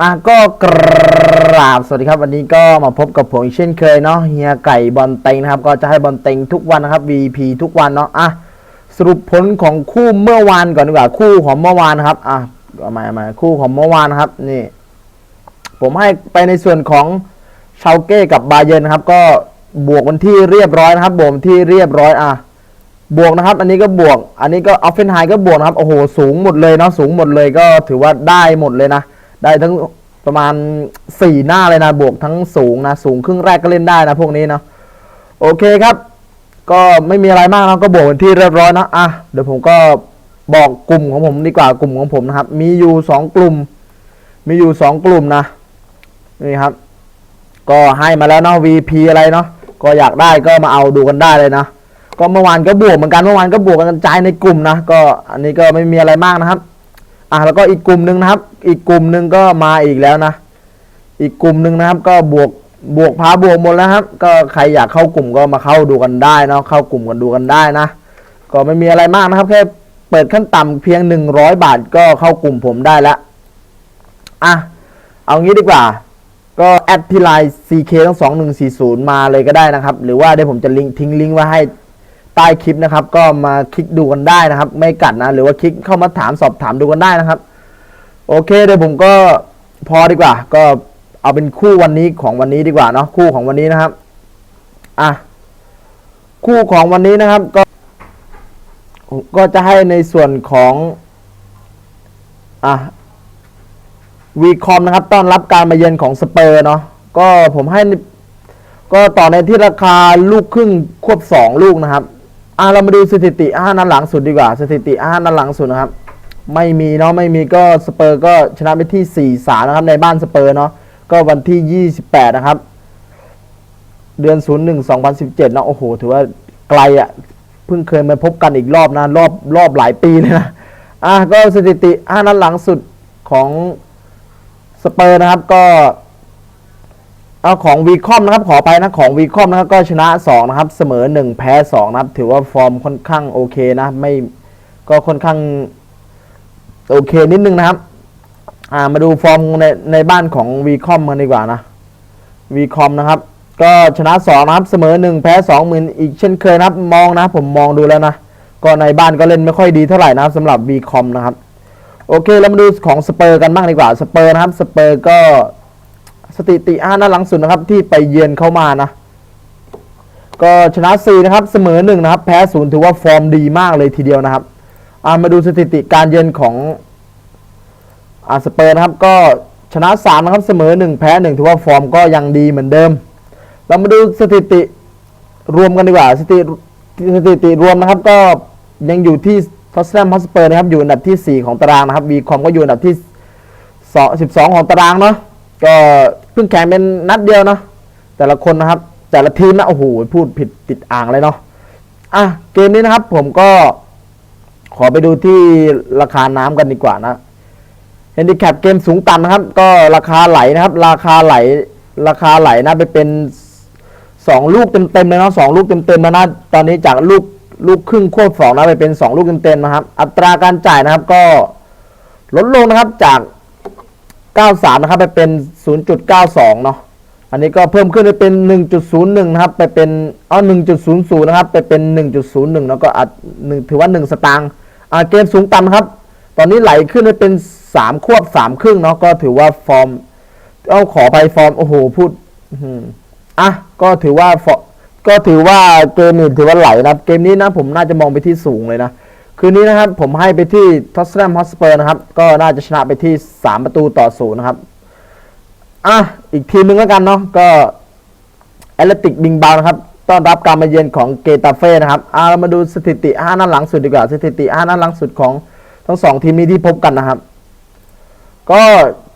อะก็กราบสวัสดีครับ วันนี้ก็มาพบกับผมอีกเช่นเคยเนาะเฮียไก่บอลเต็งนะครับ ก็จะให้บอลเต็งทุกวันนะครับ VP ทุกวันเนาะอะสรุปผลของคู่เมื่อวานก่อนดีกว่าคู่ของเมื่อวานนะครับอะมามาคู่ของเมื่อวานนะครับนี่ ผมให้ไปในส่วนของชาวเก้กับบาเยนนะครับ ก็บวกวันที่เรียบร้อยนะครับบวกที่เรียบร้อยอะบวกนะครับ อันนี้ก็บวก อันนี้ก็ออฟเฟนไฮก็บวกนะครับโอ้โหสูงหมดเลยเนาะสูงหมดเลยก็ถือว่าได้หมดเลยนะ ได้ทั้งประมาณสี่หน้าเลยนะบวกทั้งสูงนะสูงครึ่งแรกก็เล่นได้นะพวกนี้เนาะโอเคครับ ก็ไม่มีอะไรมากนะก็บวกเป็นที่เรียบร้อยนะอะเดี๋ยวผมก็บอกกลุ่มของผมดีกว่ากลุ่มของผมนะครับ มีอยู่สองกลุ่ม มีอยู่สองกลุ่มนะนี่ครับ ก็ให้มาแล้วเนาะ VP อะไรเนาะก็อยากได้ก็มาเอาดูกันได้เลยนะก็เมื่อวานก็บวกเหมือนกันเมื่อวานก็บวกกันกระจายในกลุ่มนะก็อันนี้ก็ไม่มีอะไรมากนะครับ อะแล้วก็อีกกลุ่มหนึ่งนะครับ อีกกลุ่มหนึ่งก็มาอีกแล้วนะ อีกกลุ่มหนึ่งนะครับ ก็บวกบวกพาบวกหมดแล้วครับ ก็ใครอยากเข้ากลุ่มก็มาเข้าดูกันได้เนาะเข้ากลุ่มกันดูกันได้นะ ก็ไม่มีอะไรมากนะครับ แค่เปิดขั้นต่ำเพียงหนึ่งร้อยบาทก็เข้ากลุ่มผมได้แล้วอะเอางี้ดีกว่า ก็แอดที่ไลน์ CK ทั้งสองหนึ่งสี่ศูนย์มาเลยก็ได้นะครับ หรือว่าเดี๋ยวผมจะลิงก์ทิ้งลิงก์ไว้ให้ ใต้คลิปนะครับ ก็มาคลิกดูกันได้นะครับ ไม่กัดนะ หรือว่าคลิกเข้ามาถามสอบถามดูกันได้นะครับ โอเคเดี๋ยวผมก็พอดีกว่า ก็เอาเป็นคู่วันนี้ของวันนี้ดีกว่าเนาะคู่ของวันนี้นะครับอะคู่ของวันนี้นะครับก็ ก็จะให้ในส่วนของอะวีคอมนะครับต้อนรับการมาเยือนของสเปอร์เนาะก็ผมให้ก็ต่อในที่ราคาลูกครึ่งควบสองลูกนะครับ อะเรามาดูสถิติอานัดหลังสุดดีกว่า สถิติอานัดหลังสุดนะครับ ไม่มีเนาะไม่มีก็สเปอร์ก็ชนะไปที่4 3นะครับในบ้านสเปอร์เนาะก็วันที่ 28 นะครับ เดือน 01 2017เนาะโอ้โห ถือว่าไกลอะ่ะเพิ่งเคยมาพบกันอีกรอบนะรอบรอบหลายปีเลยนะอะก็สถิติอานัดหลังสุดของสเปอร์นะครับก็ เอาของวีคอมนะครับขอไปนะของวีคอมนะครับก็ชนะ2นะครับเสมอ 1 แพ้2นะครับถือว่าฟอร์มค่อนข้างโอเคนะไม่ก็ค่อนข้างโอเคนิดนึงนะครับอ่ามาดูฟอร์มในในบ้านของวีคอมกันดีกว่านะวีคอมนะครับก็ชนะ2นะครับเสมอ 1 แพ้2เหมือนอีกเช่นเคยนะครับมองนะผมมองดูแล้วนะก็ในบ้านก็เล่นไม่ค่อยดีเท่าไหร่นะครับสำหรับวีคอมนะครับโอเคเรามาดูของสเปอร์กันบ้างดีกว่าสเปอร์นะครับสเปอร์ก็ สถิติอ่านัดหลังสุดนะครับที่ไปเยือนเข้ามานะ ก็ชนะ4นะครับเสมอ1นะครับแพ้ศูนย์ถือว่าฟอร์มดีมากเลยทีเดียวนะครับามาดูสถิติการเยือนของอาสเปอร์นะครับก็ชนะ3นะครับเสมอ 1 แพ้ 1 ถือว่าฟอร์มก็ยังดีเหมือนเดิม เรามาดูสถิติรวมกันดีกว่าสถิติสถิติรวมนะครับก็ยังอยู่ที่ทอสแลมฮอสเปอร์นะครับอยู่อันดับทีสี่ 4 ของตารางนะครับวีคอมก็อยู่อันดับที่ 12 ของตารางเนาะก็ เพิ่งแข่งเป็นนัดเดียวเนาะแต่ละคนนะครับ แต่ละทีมนะโอ้โหพูดผิดติดอ่างเลยเนาะอะเกมนี้นะครับผมก็ขอไปดูที่ราคาน้ำกันดีกว่านะเฮนดิแคปเกมสูงต่ำนะครับ ก็ราคาไหลนะครับ ราคาไหล ราคาไหลนะไปเป็นสองลูกเต็มๆเลยเนาะสองลูกเต็มๆแล้วนะตอนนี้จากลูกลูกครึ่งควบสองนะไปเป็นสองลูกเต็มๆนะครับ อัตราการจ่ายนะครับก็ลดลงนะครับจาก 93 นะครับ ไปเป็น 0.92 เนาะ อันนี้ก็เพิ่มขึ้นไปเป็น 1.01 นะครับ ไปเป็นเอ๋อ1.00 นะครับ ไปเป็น 1.01 แล้วก็อัดหนึ่งถือว่า 1 สตางค์อ่าเกมสูงต่ำครับ ตอนนี้ไหลขึ้นไปเป็น 3 ควบ 3 ครึ่งเนาะ ก็ถือว่าฟอร์ม เอาขอไปฟอร์ม โอ้โห พูดอะ ก็ถือว่า ก็ถือว่าเกมนี้ถือว่าไหลนะ เกมนี้นะผมน่าจะมองไปที่สูงเลยนะ คืนนี้นะครับผมให้ไปที่ท็อตแนมฮอสเปอร์นะครับ ก็น่าจะชนะไปที่ 3 ประตูต่อศูนย์นะครับ อะ อีกทีมหนึงแล้วกันเนาะก็แอตเลติกบิงบานะครับ ต้อนรับการมาเยือนของเกตาเฟ่นะครับอะเรามาดูสถิติ 5 นัดหลังสุดดีกว่า สถิติ 5 นัดหลังสุดของทั้งสองทีมนี้ที่พบกันนะครับ ก็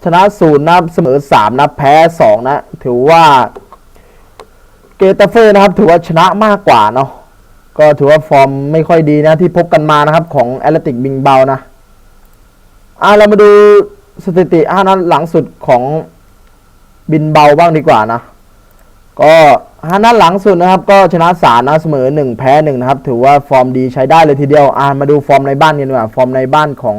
ชนะศูนย์นับเสมอ3นะแพ้2นะ ถือว่าเกตาเฟ่นะครับ ถือว่าชนะมากกว่าเนาะ ก็ถือว่าฟอร์มไม่ค่อยดีนะที่พบกันมานะครับของแอตเลติกบิงเบานะอะเรามาดูสถิติ5นัดหลังสุดของบินเบาบ้างดีกว่านะ ก็5นัดหลังสุดนะครับ ก็ชนะ3นะเสมอ1แพ้1นะครับ ถือว่าฟอร์มดีใช้ได้เลยทีเดียวอะมาดูฟอร์มในบ้านกันดีกว่าฟอร์มในบ้านของ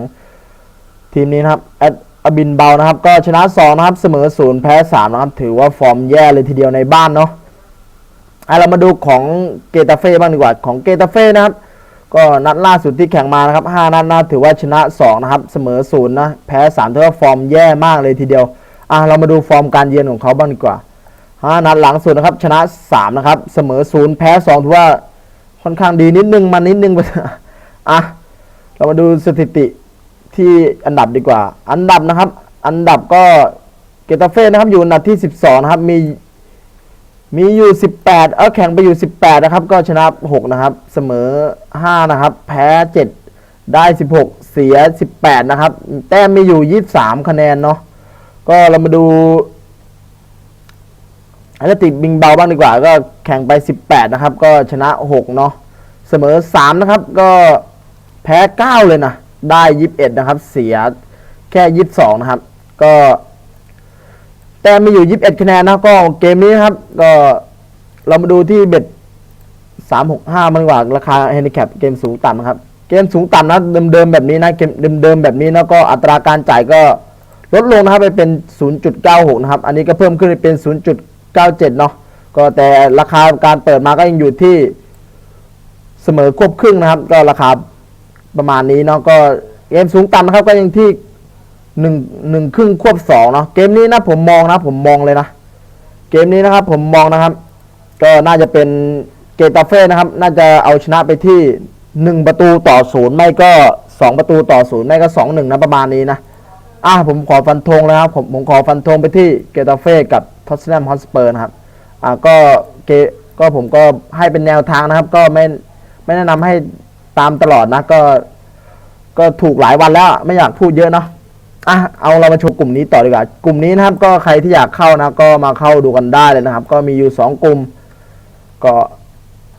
ทีมนี้นะครับแอตอบินเบานะครับ ก็ชนะ2นะครับเสมอ0แพ้3นะครับ ถือว่าฟอร์มแย่เลยทีเดียวในบ้านเนาะ อะเรามาดูของเกตาเฟ่บ้างดีกว่าของเกตาเฟ่นะครับ ก็นัดล่าสุดที่แข่งมานะครับ5นัดนะถือว่าชนะ2นะครับเสมอ0นะแพ้3ถือว่าฟอร์มแย่มากเลยทีเดียวอะเรามาดูฟอร์มการเยือนของเขาบ้างดีกว่า5นัดหลังสุดนะครับชนะ3นะครับเสมอ0แพ้2ถือว่าค่อนข้างดีนิดนึงมันนิดนึงไปอะเรามาดูสถิติที่อันดับดีกว่า อันดับนะครับ อันดับก็เกตาเฟ่นะครับอยู่อันดับที่ 12 นะครับมี มีอยู่ 18 เออแข่งไปอยู่ 18 นะครับ ก็ชนะ 6 นะครับ เสมอ 5 นะครับ แพ้ 7 ได้ 16 เสีย 18 นะครับ แต้มมีอยู่ 23 คะแนนเนาะ ก็เรามาดูอันติบิงเบาบ้างดีกว่า ก็แข่งไป 18 นะครับ ก็ชนะ 6 เนาะ เสมอ 3 นะครับ ก็แพ้ 9 เลยนะ ได้ 21 นะครับ เสียแค่ 22 นะครับ ก็ ต้มมีอยู่ 21 คะแนนนะก็เกมนี้นะครับ ก็เรามาดูที่เบ็ด365 มันกว่าราคาแฮนดิแคปเกมสูงต่ำครับเกมสูงต่ำนะเดิมๆแบบนี้นะเกมเดิมๆแบบนี้นะก็อัตราการจ่ายก็ลดลงนะครับไปเป็น 0.96 นะครับ อันนี้ก็เพิ่มขึ้นเป็น 0.97 เนาะก็แต่ราคาการเปิดมาก็ยังอยู่ที่เสมอควบครึ่งนะครับ ก็ราคาประมาณนี้เนาะก็เกมสูงต่ำนะครับก็ยังที่ หนึ่งหนึ่งครึ่งควบสองเนาะเกมนี้นะผมมองนะผมมองเลยนะเกมนี้นะครับผมมองนะครับ ก็น่าจะเป็นเกตาเฟ่นะครับ น่าจะเอาชนะไปที่หนึ่งประตูต่อศูนย์ไม่ก็สองประตูต่อศูนย์ไม่ก็สองหนึ่งนะประมาณนี้นะอะผมขอฟันธงเลยครับผมผมขอฟันธงไปที่เกตาเฟ่กับท็อตแนมฮอสเปอร์นะครับอะก็เกก็ผมก็ให้เป็นแนวทางนะครับ ก็ไม่ไม่แนะนำให้ตามตลอดนะก็ ก็ถูกหลายวันแล้วไม่อยากพูดเยอะเนาะ อะเอาเรามาชมกลุ่มนี้ต่อดีกว่า กลุ่มนี้นะครับก็ใครที่อยากเข้านะ ก็มาเข้าดูกันได้เลยนะครับ ก็มีอยู่สองกลุ่ม ก็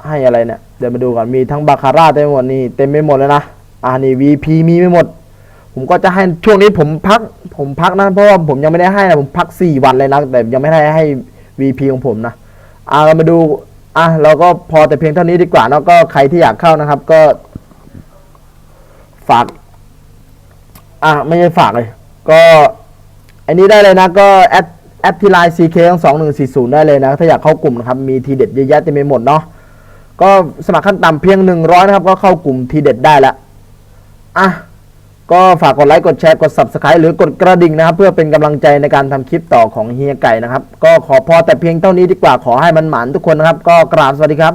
ให้อะไรเนี่ย เดี๋ยวมาดูก่อนมีทั้งบาคาร่าเต็มไปหมดนี่เต็มไปหมดเลยนะอ่านี่ VP มีไม่หมด ผมก็จะให้ช่วงนี้ผมพัก ผมพักนะเพราะว่าผมยังไม่ได้ให้นะผมพักสี่วันเลยนะแต่ยังไม่ได้ให้ VP ของผมนะอ่าเรามาดูอะเราก็พอแต่เพียงเท่านี้ดีกว่าแล้วก็ใครที่อยากเข้านะครับก็ฝากอะไม่ใช่ฝากเลย ก็อันนี้ได้เลยนะก็แอดแอดที่ไลน์ CK สองหนึ่งสี่ศูนย์ได้เลยนะ ถ้าอยากเข้ากลุ่มนะครับ มีทีเด็ดเยอะแยะเต็มไปหมดเนาะก็สมัครขั้นต่ำเพียงหนึ่งร้อยนะครับ ก็เข้ากลุ่มทีเด็ดได้ล้วอะก็ฝากกดไลค์กดแชร์กด subscribe หรือกดกระดิ่งนะครับ เพื่อเป็นกำลังใจในการทำคลิปต่อของเฮียไก่นะครับ ก็ขอพอแต่เพียงเท่านี้ดีกว่าขอให้มันหมานทุกคนนะครับ ก็กราบสวัสดีครับ